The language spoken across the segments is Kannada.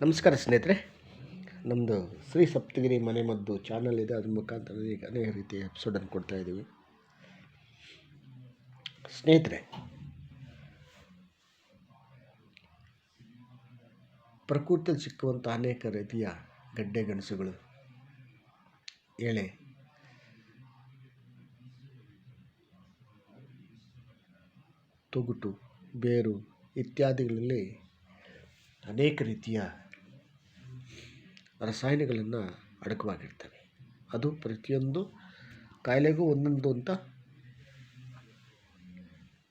ನಮಸ್ಕಾರ ಸ್ನೇಹಿತರೆ ನಮ್ಮದು ಶ್ರೀ ಸಪ್ತಗಿರಿ ಮನೆ ಮದ್ದು ಚಾನಲ್ ಇದೆ, ಅದ್ರ ಮುಖಾಂತರ ಈಗ ಅನೇಕ ರೀತಿಯ ಎಪಿಸೋಡನ್ನು ಕೊಡ್ತಾ ಇದ್ದೀವಿ. ಸ್ನೇಹಿತರೆ, ಪ್ರಕೃತಿಯಲ್ಲಿ ಸಿಕ್ಕುವಂಥ ಅನೇಕ ರೀತಿಯ ಗಡ್ಡೆ ಗಣಸುಗಳು, ಎಳೆ, ತೊಗುಟು, ಬೇರು ಇತ್ಯಾದಿಗಳಲ್ಲಿ ಅನೇಕ ರೀತಿಯ ರಸಾಯನಗಳನ್ನು ಅಡಕವಾಗಿರ್ತವೆ. ಅದು ಪ್ರತಿಯೊಂದು ಕಾಯಿಲೆಗೂ ಒಂದೊಂದು ಅಂತ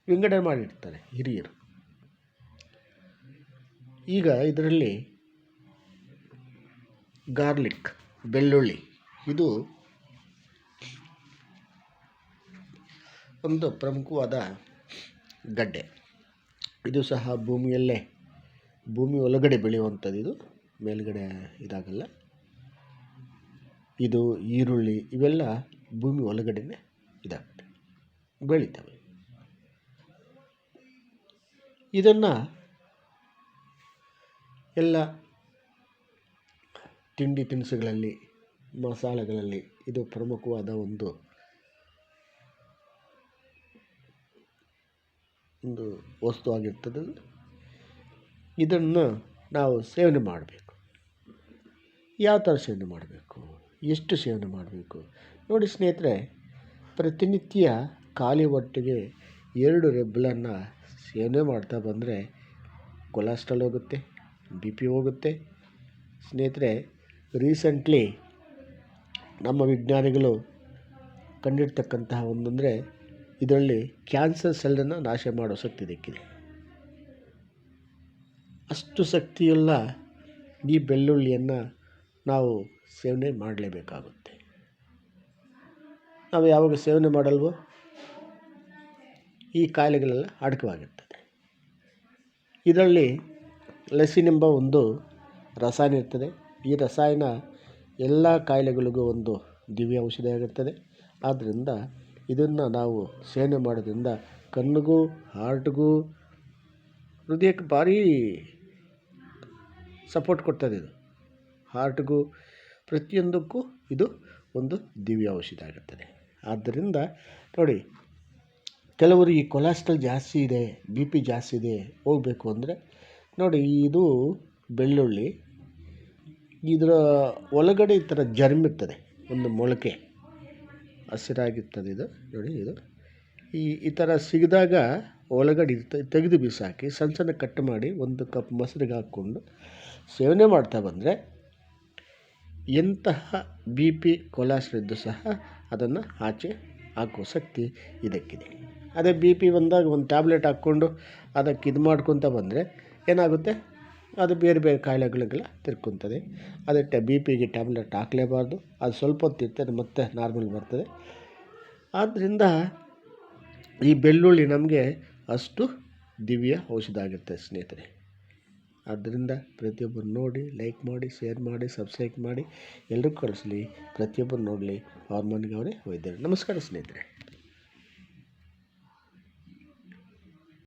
ವಿಂಗಡಣೆ ಮಾಡಿರ್ತಾರೆ ಹಿರಿಯರು. ಈಗ ಇದರಲ್ಲಿ ಗಾರ್ಲಿಕ್, ಬೆಳ್ಳುಳ್ಳಿ ಇದು ಒಂದು ಪ್ರಮುಖವಾದ ಗಡ್ಡೆ. ಇದು ಸಹ ಭೂಮಿಯಲ್ಲೇ ಭೂಮಿ ಒಳಗಡೆ ಬೆಳೆಯುವಂಥದ್ದು ಇದು. ಮೇಲ್ಗಡೆ ಇದಾಗಲ್ಲ. ಇದು ಈರುಳ್ಳಿ, ಇವೆಲ್ಲ ಭೂಮಿ ಒಳಗಡೆನೆ ಇದಾಗುತ್ತೆ ಬೆಳಿತವೆ. ಇದನ್ನು ಎಲ್ಲ ತಿಂಡಿ ತಿನಿಸುಗಳಲ್ಲಿ, ಮಸಾಲೆಗಳಲ್ಲಿ ಇದು ಪ್ರಮುಖವಾದ ಒಂದು ಒಂದು ವಸ್ತು ಆಗಿರ್ತದೆ. ಇದನ್ನು ನಾವು ಸೇವನೆ ಮಾಡಬೇಕು. ಯಾವ ಥರ ಸೇವನೆ ಮಾಡಬೇಕು? ಎಷ್ಟು ಸೇವನೆ ಮಾಡಬೇಕು? ನೋಡಿ ಸ್ನೇಹಿತರೆ, ಪ್ರತಿನಿತ್ಯ ಖಾಲಿ ಹೊಟ್ಟೆಗೆ ಎರಡು ರೆಬ್ಬಲನ್ನು ಸೇವನೆ ಮಾಡ್ತಾ ಬಂದರೆ ಕೊಲೆಸ್ಟ್ರಾಲ್ ಹೋಗುತ್ತೆ, ಬಿ ಪಿ ಹೋಗುತ್ತೆ. ಸ್ನೇಹಿತರೆ, ರೀಸೆಂಟ್ಲಿ ನಮ್ಮ ವಿಜ್ಞಾನಿಗಳು ಕಂಡಿರ್ತಕ್ಕಂತಹ ಒಂದಂದರೆ ಇದರಲ್ಲಿ ಕ್ಯಾನ್ಸರ್ ಸೆಲ್ಲನ್ನು ನಾಶ ಮಾಡೋ ಶಕ್ತಿ ದಿಕ್ಕಿದೆ ಅಷ್ಟು ಶಕ್ತಿಯುಳ್ಳ ಈ ಬೆಳ್ಳುಳ್ಳಿಯನ್ನು ನಾವು ಸೇವನೆ ಮಾಡಲೇಬೇಕಾಗುತ್ತೆ. ನಾವು ಯಾವಾಗ ಸೇವನೆ ಮಾಡಲ್ವೋ ಈ ಕಾಯಿಲೆಗಳೆಲ್ಲ ಅಡಕವಾಗಿರ್ತದೆ. ಇದರಲ್ಲಿ ಲಸಿನೆಂಬ ಒಂದು ರಸಾಯನ ಇರ್ತದೆ. ಈ ರಸಾಯನ ಎಲ್ಲ ಕಾಯಿಲೆಗಳಿಗೂ ಒಂದು ದಿವ್ಯ ಔಷಧಿ ಆಗಿರ್ತದೆ. ಆದ್ದರಿಂದ ಇದನ್ನು ನಾವು ಸೇವನೆ ಮಾಡೋದ್ರಿಂದ ಕಣ್ಣಿಗೂ, ಹಾರ್ಟ್ಗೂ ಹೃದಯಕ್ಕೆ ಭಾರೀ ಸಪೋರ್ಟ್ ಕೊಡ್ತದೆ ಇದು. ಹಾರ್ಟ್ಗೂ ಪ್ರತಿಯೊಂದಕ್ಕೂ ಇದು ಒಂದು ದಿವ್ಯ ಔಷಧ ಆಗುತ್ತದೆ ಆದ್ದರಿಂದ ನೋಡಿ, ಕೆಲವರು ಈ ಕೊಲೆಸ್ಟ್ರಾಲ್ ಜಾಸ್ತಿ ಇದೆ, ಬಿ ಪಿ ಜಾಸ್ತಿ ಇದೆ, ಹೋಗಬೇಕು ಅಂದರೆ ನೋಡಿ, ಇದು ಬೆಳ್ಳುಳ್ಳಿ, ಇದರ ಒಳಗಡೆ ಈ ಥರ ಜರ್ಮಿರ್ತದೆ ಒಂದು ಮೊಳಕೆ, ಹಸಿರಾಗಿರ್ತದೆ ಇದು, ನೋಡಿ ಇದು. ಈ ಈ ಥರ ಸಿಗಿದಾಗ ಒಳಗಡೆ ತೆಗೆದು ಬಿಸಾಕಿ, ಸಣ್ಣ ಸಣ್ಣ ಕಟ್ ಮಾಡಿ ಒಂದು ಕಪ್ ಮೊಸರಿಗೆ ಹಾಕ್ಕೊಂಡು ಸೇವನೆ ಮಾಡ್ತಾ ಬಂದರೆ ಎಂತಹ ಬಿ ಪಿ ಕೊಲೆಸ್ಟ್ರಾಲ್ ಇದ್ದು ಸಹ ಅದನ್ನು ಆಚೆ ಹಾಕೋ ಶಕ್ತಿ ಇದಕ್ಕಿದೆ. ಅದೇ ಬಿ ಪಿ ಬಂದಾಗ ಒಂದು ಟ್ಯಾಬ್ಲೆಟ್ ಹಾಕ್ಕೊಂಡು ಅದಕ್ಕೆ ಇದು ಮಾಡ್ಕೊತ ಬಂದರೆ ಏನಾಗುತ್ತೆ? ಅದು ಬೇರೆ ಬೇರೆ ಕಾಯಿಲೆಗಳಿಗೆಲ್ಲ ತಿರ್ಕೊತದೆ. ಅದಕ್ಕೆ ಬಿ ಪಿಗೆ ಟ್ಯಾಬ್ಲೆಟ್ ಹಾಕಲೇಬಾರ್ದು. ಅದು ಸ್ವಲ್ಪ ಹೊತ್ತು ಇರ್ತದೆ, ಮತ್ತೆ ನಾರ್ಮಲ್ ಬರ್ತದೆ. ಆದ್ದರಿಂದ ಈ ಬೆಳ್ಳುಳ್ಳಿ ನಮಗೆ ಅಷ್ಟು ದಿವ್ಯ ಔಷಧ ಆಗಿರುತ್ತೆ ಸ್ನೇಹಿತರೆ. ಆದ್ದರಿಂದ ಪ್ರತಿಯೊಬ್ಬರು ನೋಡಿ ಲೈಕ್ ಮಾಡಿ ಶೇರ್ ಮಾಡಿ ಸಬ್ಸ್ಕ್ರೈಬ್ ಮಾಡಿ ಎಲ್ಲರೂ ಕಳಿಸ್ಲಿ. ಪ್ರತಿಯೊಬ್ಬರು ನೋಡಲಿ. ಅವ್ರ ಮನೆಗೆ ಅವರೇ ವೈದ್ಯರು. ನಮಸ್ಕಾರ ಸ್ನೇಹಿತರೆ.